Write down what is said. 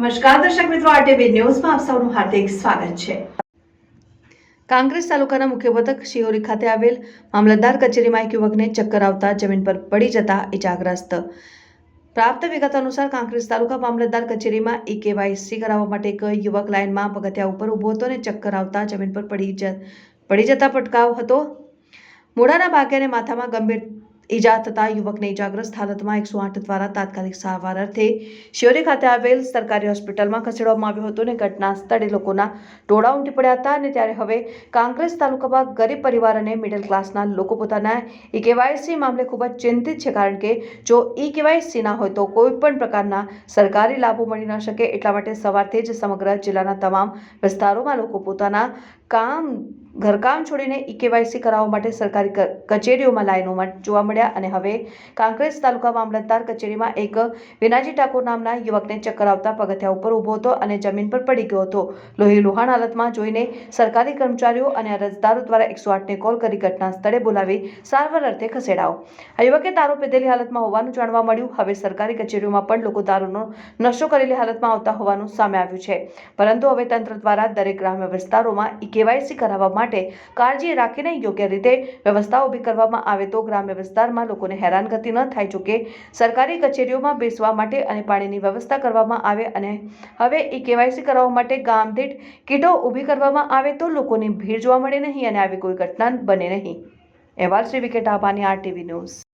નમસ્કાર, દર્શક મિત્રો આરટીવી ન્યૂઝમાં આપ સૌનું હાર્દિક સ્વાગત છે. કાંગ્રેસ તાલુકાના મુખ્ય મથક શિહોરી ખાતે આવેલ મામલતદાર કચેરીમાં એક યુવકને ચક્કર આવતા જમીન પર પડી જતા ઇજાગ્રસ્ત પ્રાપ્ત વિગત અનુસાર કાંગ્રેસ તાલુકા મામલતદાર કચેરીમાં ઈ કેવાયસી કરાવવા માટે એક યુવક લાઇનમાં પગથિયા ઉપર ઊભો હતો અને ચક્કર આવતા જમીન પર પડી જ, પડી જતા પટકાવ હતો. મોઢાના ભાગે અને માથામાં ગંભીર ઈજા થતા યુવકને ઇજાગ્રસ્ત હાલતમાં એકસો આઠ દ્વારા તાત્કાલિક સારવાર અર્થે શિયોરી ખાતે આવેલ સરકારી હોસ્પિટલમાં ખસેડવામાં આવ્યો હતો અને ઘટના સ્થળે લોકોના ટોળા ઉમટી પડ્યા હતા અને ત્યારે હવે કાંકરેજ તાલુકામાં ગરીબ પરિવાર અને મિડલ ક્લાસના લોકો પોતાના ઈ કેવાયસી મામલે ખૂબ જ ચિંતિત છે કારણ કે જો ઈ કેવાયસી ના હોય તો કોઈ પણ પ્રકારના સરકારી લાભો મળી ન શકે. એટલા માટે સવારથી જ સમગ્ર જિલ્લાના તમામ વિસ્તારોમાં લોકો પોતાના કામ ઘરકામ છોડીને ઈકેવાયસી કરાવવા માટે સરકારી કચેરીઓમાં લાઈનોમાં જોવા મળ્યા અને હવે કાંકરેજ તાલુકા મામલતદાર કચેરીમાં એક વિનાજી ઠાકોર નામના યુવકને ચક્કર આવતા પગથિયા ઉપર ઊભો હતો અને જમીન પર પડી ગયો હતો. લોહી લુહાણ હાલતમાં જોઈને સરકારી કર્મચારીઓ અને અરજદારો દ્વારા એકસો આઠને કોલ કરી ઘટના સ્થળે બોલાવી સારવાર અર્થે ખસેડાવો આ યુવકે દારૂ પીધેલી હાલતમાં હોવાનું જાણવા મળ્યું. હવે સરકારી કચેરીઓમાં પણ લોકો દારૂનો નશો કરેલી હાલતમાં આવતા હોવાનું સામે આવ્યું છે. પરંતુ હવે તંત્ર દ્વારા દરેક ગ્રામ્ય વિસ્તારોમાં ઈ કરાવવામાં કરાવવા માટે કાળજી રાખીને યોગ્ય રીતે વ્યવસ્થા ઊભી કરવામાં આવે તો ગ્રામ્ય વિસ્તારમાં લોકોને હેરાનગતિ ન થાય જોકે સરકારી કચેરીઓમાં બેસવા માટે અને પાણીની વ્યવસ્થા કરવામાં આવે અને હવે એ કેવાયસી કરાવવા માટે ગામ દીઠ કીટો ઊભી કરવામાં આવે તો લોકોની ભીડ જોવા મળે નહીં અને આવી કોઈ ઘટના બને નહીં. અહેવાલ શ્રી વિકેટ આબાની આરટીવી ન્યૂઝ.